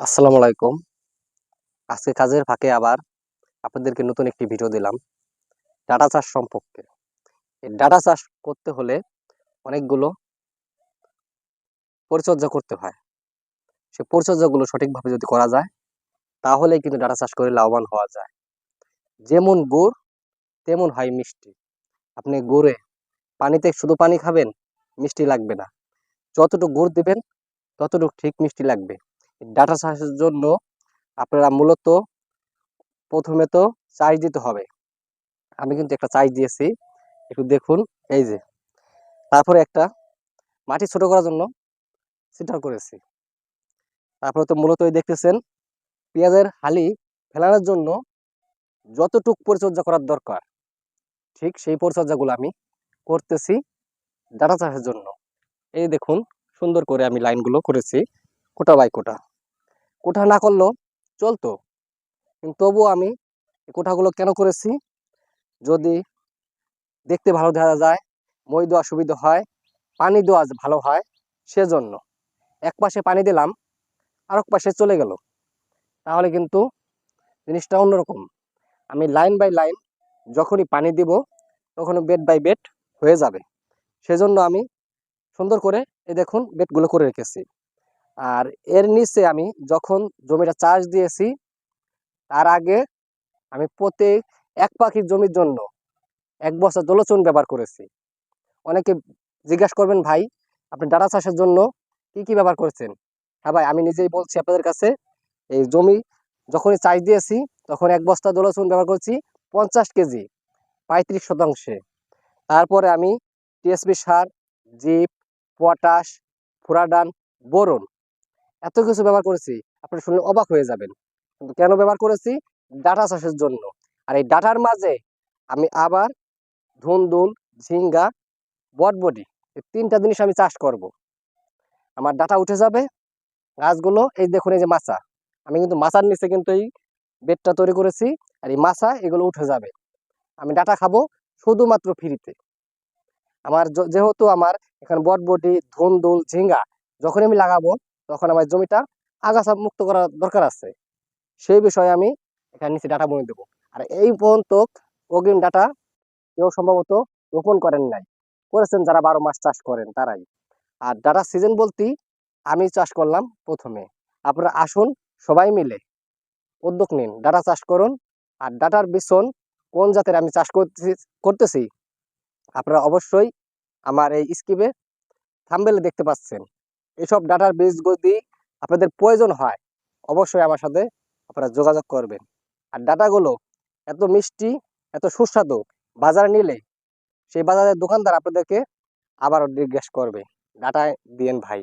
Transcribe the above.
আসসালামু আলাইকুম। আজকে কাজের ফাঁকে আবার আপনাদেরকে নতুন একটি ভিডিও দিলাম, ডাটা চাষ সম্পর্কে। ডাটা চাষ করতে হলে অনেকগুলো পরিচর্যা করতে হয়। সে পরিচর্যাগুলো সঠিকভাবে যদি করা যায়, তাহলেই কিন্তু ডাটা চাষ করে লাভবান হওয়া যায়। যেমন গুড়, তেমন হয় মিষ্টি। আপনি গুড়ে পানিতে শুধু পানি খাবেন, মিষ্টি লাগবে না। যতটুকু গুড় দিবেন, ততটুকু ঠিক মিষ্টি লাগবে। ডাটা চাষের জন্য আপনারা মূলত প্রথমে তো চাষ দিতে হবে। আমি কিন্তু একটা চাষ দিয়েছি, একটু দেখুন, এই যে। তারপরে একটা মাটি ছোট করার জন্য সিটার করেছি। তারপরে তো মূলত দেখতেছেন, পেঁয়াজের হালি ফেলানোর জন্য যতটুক পরিচর্যা করার দরকার, ঠিক সেই পরিচর্যাগুলো আমি করতেছি ডাটা চাষের জন্য। এই দেখুন, সুন্দর করে আমি লাইনগুলো করেছি। Quota by quota. কোঠা না করলেও চলতো। কিন্তু তবুও আমি এই কোঠাগুলো কেন করেছি? যদি দেখতে ভালো দেখা যায়, মই দেওয়া সুবিধা হয়, পানি দেওয়া ভালো হয়, সেজন্য। এক পাশে পানি দিলাম আর এক পাশে চলে গেল। তাহলে কিন্তু জিনিসটা অন্যরকম। আমি লাইন বাই লাইন যখনই পানি দিব, তখনই বেড বাই বেড হয়ে যাবে। সেজন্য আমি সুন্দর করে এই দেখুন বেডগুলো করে রেখেছি। আর এর নিচে আমি যখন জমিটা চাষ দিয়েছি, তার আগে আমি প্রত্যেক এক পাখির জমির জন্য এক বছর জলচুন ব্যবহার করেছি। অনেকে জিজ্ঞাসা করবেন, ভাই, আপনি ডাটা চাষের জন্য কি কি ব্যবহার করেছেন? হ্যাঁ ভাই, আমি নিজেই বলছি আপনাদের কাছে, এই জমি যখনই চাষ দিয়েছি, তখন এক বস্তা দোলচুন ব্যবহার করছি পঞ্চাশ কেজি, পঁয়ত্রিশ শতাংশে। তারপরে আমি টিএসপি সার, জিপ, পটাশ, ফুরাডান, বোরন এত কিছু ব্যবহার করেছি আপনি শুনলে অবাক হয়ে যাবেন। কিন্তু কেন ব্যবহার করেছি? ডাটা চাষের জন্য। আর এই ডাটার মাঝে আমি আবার ধুন্দুল ঝিঙ্গা বটবডি এই তিনটা জিনিস আমি চাষ করব। আমার ডাটা উঠে যাবে, গাছগুলো, এই দেখুন, এই যে মাছা আমি কিন্তু মাছার নিচে কিন্তু এই বেডটা তৈরি করেছি, আর এই মাছা এগুলো উঠে যাবে। আমি ডাটা খাব শুধুমাত্র ফ্রিতে আমার যেহেতু আমার এখানে বটবটি ধুন্দুল ঝিঙ্গা যখন আমি লাগাবো তখন আমার জমিটা আগাছা মুক্ত করা দরকার আছে। সেই বিষয়ে আমি এখানে নিচে ডাটা বনে দেবো। আর এই পর্যন্ত অগ্রিম ডাটা কেউ সম্ভবত রোপণ করেন নাই। করেছেন যারা বারো মাস চাষ করেন তারাই। আর ডাটা সিজন বলতেই আমি চাষ করলাম প্রথমে। আপনারা আসুন সবাই মিলে উদ্যোগ নিন, ডাটা চাষ করুন। আর ডাটার বিছন কোন জাতের আমি চাষ করতেছি করতেছি, আপনারা অবশ্যই আমার এই স্কিপে থাম্বেলে দেখতে পাচ্ছেন। এসব ডাটার বেস যদি আপনাদের প্রয়োজন হয়, অবশ্যই আমার সাথে আপনারা যোগাযোগ করবেন। আর ডাটাগুলো এত মিষ্টি, এত সুস্বাদু, বাজারে নিলে সেই বাজারের দোকানদার আপনাদেরকে আবারও জিজ্ঞেস করবে। ডাটা দিয়েন ভাই।